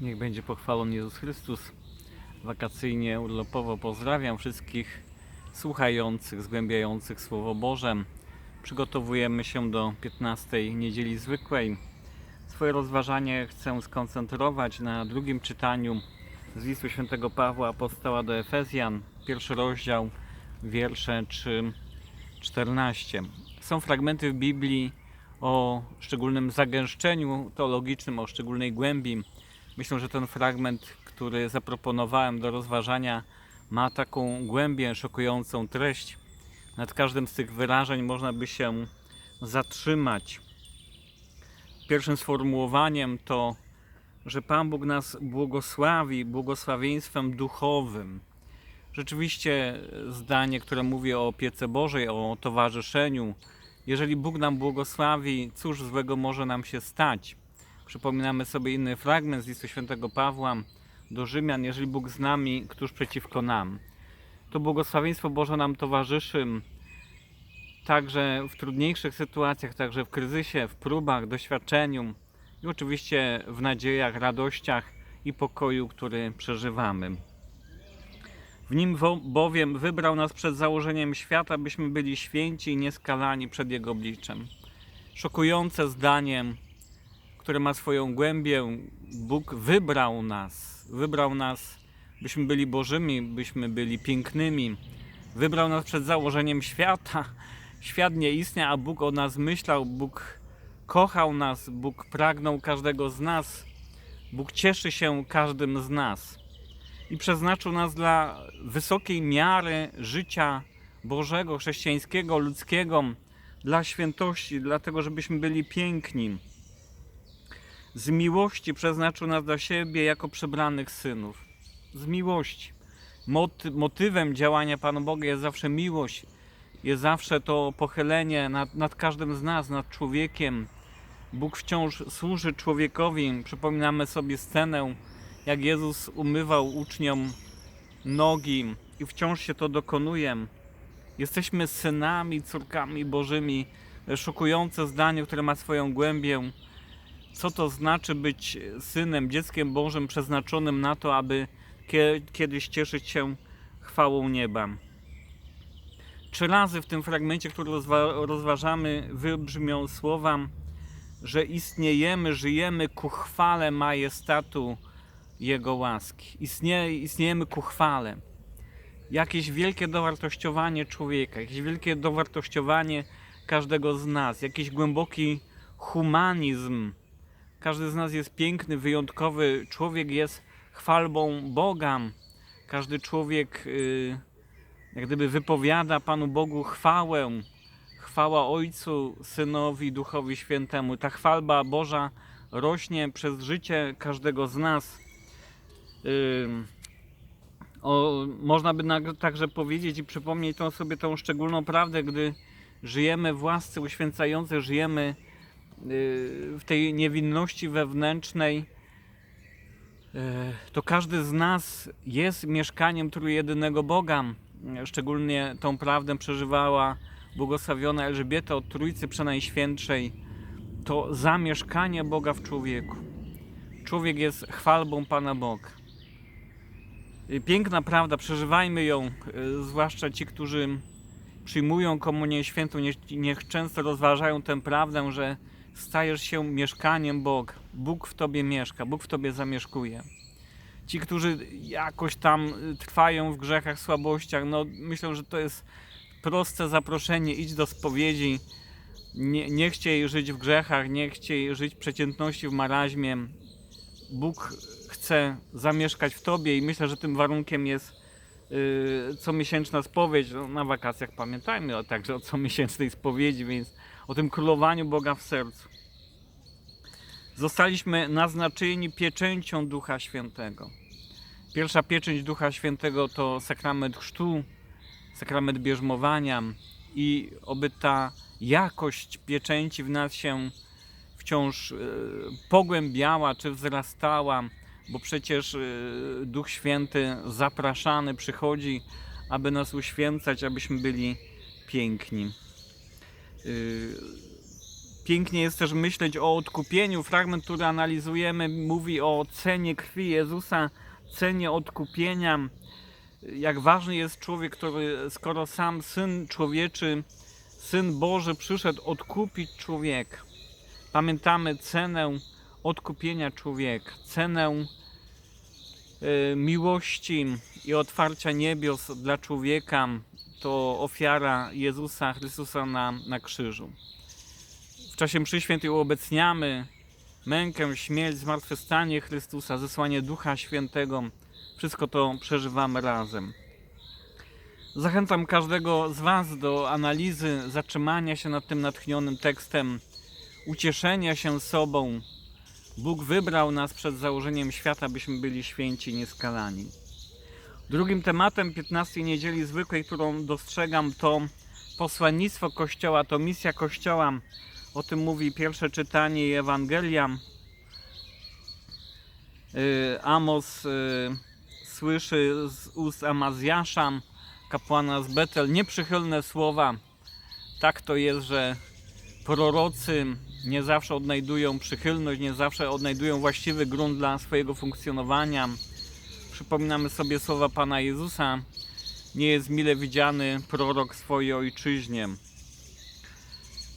Niech będzie pochwalony Jezus Chrystus. Wakacyjnie, urlopowo pozdrawiam wszystkich słuchających, zgłębiających Słowo Boże. Przygotowujemy się do 15 niedzieli zwykłej. Swoje rozważanie chcę skoncentrować na drugim czytaniu z listu świętego Pawła Apostoła do Efezjan, pierwszy rozdział, wiersze 3-14. Są fragmenty w Biblii o szczególnym zagęszczeniu teologicznym, o szczególnej głębi. Myślę, że ten fragment, który zaproponowałem do rozważania, ma taką głębię, szokującą treść. Nad każdym z tych wyrażeń można by się zatrzymać. Pierwszym sformułowaniem to, że Pan Bóg nas błogosławi błogosławieństwem duchowym. Rzeczywiście zdanie, które mówi o opiece Bożej, o towarzyszeniu. Jeżeli Bóg nam błogosławi, cóż złego może nam się stać? Przypominamy sobie inny fragment z listu świętego Pawła do Rzymian. Jeżeli Bóg z nami, któż przeciwko nam? To błogosławieństwo Boże nam towarzyszy także w trudniejszych sytuacjach, także w kryzysie, w próbach, doświadczeniu i oczywiście w nadziejach, radościach i pokoju, który przeżywamy. W nim bowiem wybrał nas przed założeniem świata, byśmy byli święci i nieskalani przed Jego obliczem. Szokujące zdanie, które ma swoją głębię. Bóg wybrał nas. Wybrał nas, byśmy byli Bożymi, byśmy byli pięknymi. Wybrał nas przed założeniem świata. Świat nie istniał, a Bóg o nas myślał. Bóg kochał nas. Bóg pragnął każdego z nas. Bóg cieszy się każdym z nas. I przeznaczył nas dla wysokiej miary życia Bożego, chrześcijańskiego, ludzkiego, dla świętości, dlatego żebyśmy byli piękni z miłości przeznaczył nas dla siebie jako przybranych synów. Z miłości. Moty, motywem działania Pana Boga jest zawsze miłość. Jest zawsze to pochylenie nad, nad każdym z nas, nad człowiekiem. Bóg wciąż służy człowiekowi. Przypominamy sobie scenę, jak Jezus umywał uczniom nogi i wciąż się to dokonuje. Jesteśmy synami, córkami Bożymi. Szokujące zdanie, które ma swoją głębię co to znaczy być synem, dzieckiem Bożym przeznaczonym na to, aby kie- kiedyś cieszyć się chwałą nieba. Trzy razy w tym fragmencie, który rozwa- rozważamy, wybrzmią słowa, że istniejemy, żyjemy ku chwale majestatu Jego łaski. Istnie, istniejemy ku chwale. Jakieś wielkie dowartościowanie człowieka, jakieś wielkie dowartościowanie każdego z nas, jakiś głęboki humanizm. Każdy z nas jest piękny, wyjątkowy. Człowiek jest chwalbą Boga. Każdy człowiek y, jak gdyby wypowiada Panu Bogu chwałę. Chwała Ojcu, Synowi, Duchowi Świętemu. Ta chwalba Boża rośnie przez życie każdego z nas. Y, o, można by także powiedzieć i przypomnieć tą sobie tą szczególną prawdę, gdy żyjemy w łasce uświęcającej, żyjemy w tej niewinności wewnętrznej, y, to każdy z nas jest mieszkaniem trójjedynego Boga. Szczególnie tą prawdę przeżywała błogosławiona Elżbieta od Trójcy Przenajświętszej. To zamieszkanie Boga w człowieku. Człowiek jest chwalbą Pana Boga. Y, Piękna prawda, przeżywajmy ją, y, zwłaszcza ci, którzy przyjmują komunię świętą, niech, niech często rozważają tę prawdę, że stajesz się mieszkaniem Boga. Bóg w tobie mieszka, Bóg w tobie zamieszkuje. Ci, którzy jakoś tam y, trwają w grzechach, słabościach, no myślę, że to jest proste zaproszenie, idź do spowiedzi, nie, nie chciej żyć w grzechach, nie chciej żyć w przeciętności, w maraźmie. Bóg chce zamieszkać w tobie i myślę, że tym warunkiem jest yy, comiesięczna spowiedź. No, na wakacjach pamiętajmy o, także o comiesięcznej spowiedzi, więc o tym królowaniu Boga w sercu. Zostaliśmy naznaczeni pieczęcią Ducha Świętego. Pierwsza pieczęć Ducha Świętego to sakrament chrztu, sakrament bierzmowania i oby ta jakość pieczęci w nas się wciąż e, pogłębiała czy wzrastała, bo przecież e, Duch Święty zapraszany przychodzi, aby nas uświęcać, abyśmy byli piękni. Y, Pięknie jest też myśleć o odkupieniu. Fragment, który analizujemy, mówi o cenie krwi Jezusa, cenie odkupienia. Jak ważny jest człowiek, który, skoro sam syn człowieczy, syn Boży przyszedł odkupić człowieka. Pamiętamy cenę odkupienia człowieka, cenę y, miłości i otwarcia niebios dla człowieka. To ofiara Jezusa Chrystusa na, na krzyżu. W czasie mszy świętej uobecniamy mękę, śmierć, zmartwychwstanie Chrystusa, zesłanie Ducha Świętego. Wszystko to przeżywamy razem. Zachęcam każdego z Was do analizy, zatrzymania się nad tym natchnionym tekstem, ucieszenia się sobą. Bóg wybrał nas przed założeniem świata, byśmy byli święci, nieskalani. Drugim tematem 15 niedzieli zwykłej, którą dostrzegam, to posłannictwo Kościoła, to misja Kościoła. O tym mówi pierwsze czytanie i Ewangelia. Y, Amos y, słyszy z ust Amazjasza, kapłana z Betel, nieprzychylne słowa. Tak to jest, że prorocy nie zawsze odnajdują przychylność, nie zawsze odnajdują właściwy grunt dla swojego funkcjonowania. Przypominamy sobie słowa Pana Jezusa: Nie jest mile widziany prorok swojej ojczyźnie.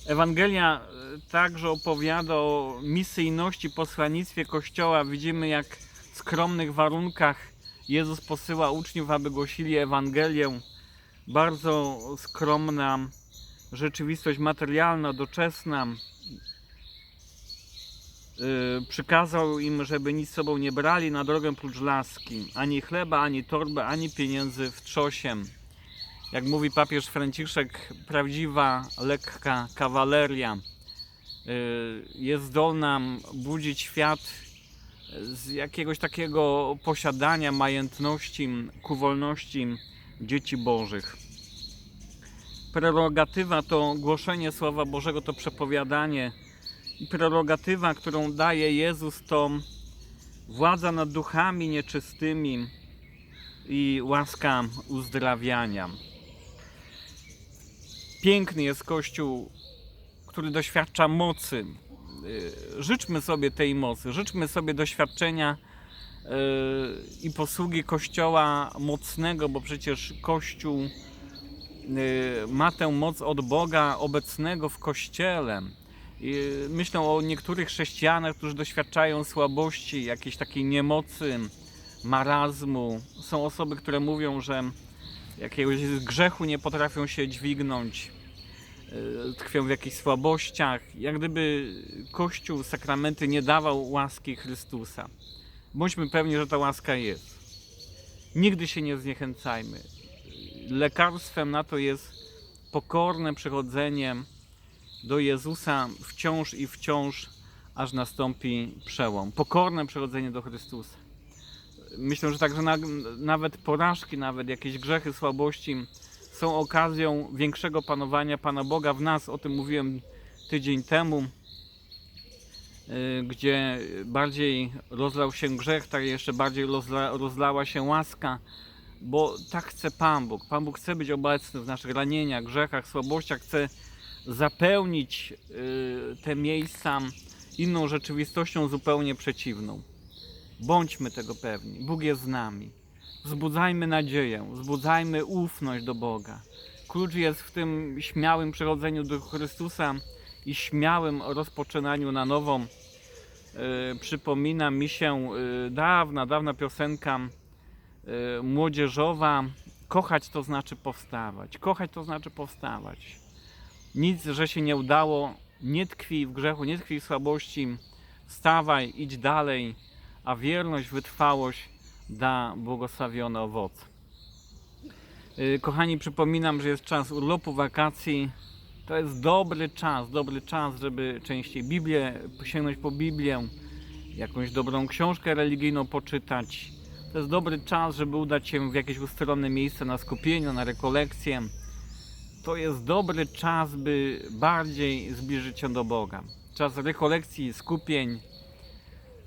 Ewangelia e, także opowiada o misyjności, posłannictwie Kościoła. Widzimy, jak w skromnych warunkach Jezus posyła uczniów, aby głosili Ewangelię. Bardzo skromna rzeczywistość materialna, doczesna. Yy, Przykazał im, żeby nic sobą nie brali na drogę prócz laski, ani chleba, ani torby, ani pieniędzy w trzosiem. Jak mówi papież Franciszek, prawdziwa, lekka kawaleria yy, jest zdolna budzić świat z jakiegoś takiego posiadania majętności ku wolności dzieci Bożych. Prerogatywa to głoszenie Słowa Bożego, to przepowiadanie. Prerogatywa, którą daje Jezus, to władza nad duchami nieczystymi i łaska uzdrawiania. Piękny jest Kościół, który doświadcza mocy. Yy, Życzmy sobie tej mocy, życzmy sobie doświadczenia yy, i posługi Kościoła mocnego, bo przecież Kościół yy, ma tę moc od Boga obecnego w Kościele. I Myślę o niektórych chrześcijanach, którzy doświadczają słabości, jakiejś takiej niemocy, marazmu. Są osoby, które mówią, że jakiegoś grzechu nie potrafią się dźwignąć, yy, tkwią w jakichś słabościach, jak gdyby Kościół, sakramenty nie dawał łaski Chrystusa. Bądźmy pewni, że ta łaska jest. Nigdy się nie zniechęcajmy. Lekarstwem na to jest pokorne przychodzenie do Jezusa wciąż i wciąż, aż nastąpi przełom. Pokorne przychodzenie do Chrystusa. Myślę, że także na, nawet porażki, nawet jakieś grzechy, słabości są okazją większego panowania Pana Boga w nas. O tym mówiłem tydzień temu, y, gdzie bardziej rozlał się grzech, tak jeszcze bardziej rozla, rozlała się łaska, bo tak chce Pan Bóg. Pan Bóg chce być obecny w naszych ranieniach, grzechach, słabościach, chce zapełnić y, te miejsca inną rzeczywistością zupełnie przeciwną. Bądźmy tego pewni. Bóg jest z nami. Wzbudzajmy nadzieję, wzbudzajmy ufność do Boga. Klucz jest w tym śmiałym przychodzeniu do Chrystusa i śmiałym rozpoczynaniu na nowo. Yy, przypomina mi się yy, dawna, dawna piosenka młodzieżowa. Kochać to znaczy powstawać. Kochać to znaczy powstawać. Nic, że się nie udało, nie tkwi w grzechu, nie tkwi w słabości. Wstawaj, idź dalej, a wierność, wytrwałość da błogosławione owoce. Yy, Kochani, przypominam, że jest czas urlopu, wakacji. To jest dobry czas, dobry czas, żeby częściej Biblię, sięgnąć po Biblię, jakąś dobrą książkę religijną poczytać. To jest dobry czas, żeby udać się w jakieś ustronne miejsce na skupieniu, na rekolekcję. To jest dobry czas, by bardziej zbliżyć się do Boga. Czas rekolekcji, skupień,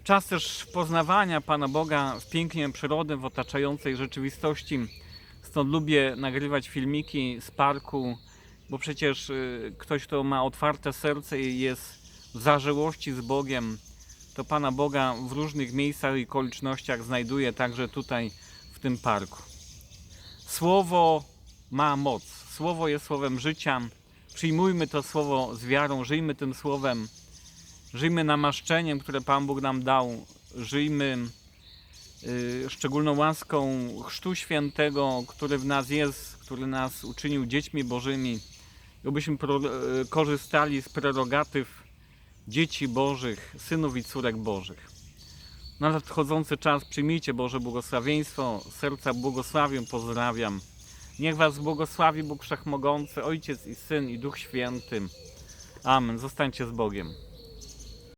czas też poznawania Pana Boga w pięknie przyrody, w otaczającej rzeczywistości. Stąd lubię nagrywać filmiki z parku, bo przecież y, ktoś, kto ma otwarte serce i jest w zażyłości z Bogiem, to Pana Boga w różnych miejscach i okolicznościach znajduje także tutaj w tym parku. Słowo ma moc. Słowo jest słowem życia. Przyjmujmy to słowo z wiarą, żyjmy tym słowem. Żyjmy namaszczeniem, które Pan Bóg nam dał. Żyjmy y, szczególną łaską Chrztu Świętego, który w nas jest, który nas uczynił dziećmi Bożymi. Obyśmy pro, y, korzystali z prerogatyw dzieci Bożych, synów i córek Bożych. Na nadchodzący czas przyjmijcie Boże błogosławieństwo, serca błogosławię, pozdrawiam. Niech Was błogosławi Bóg Wszechmogący, Ojciec i Syn i Duch Święty. Amen. Zostańcie z Bogiem.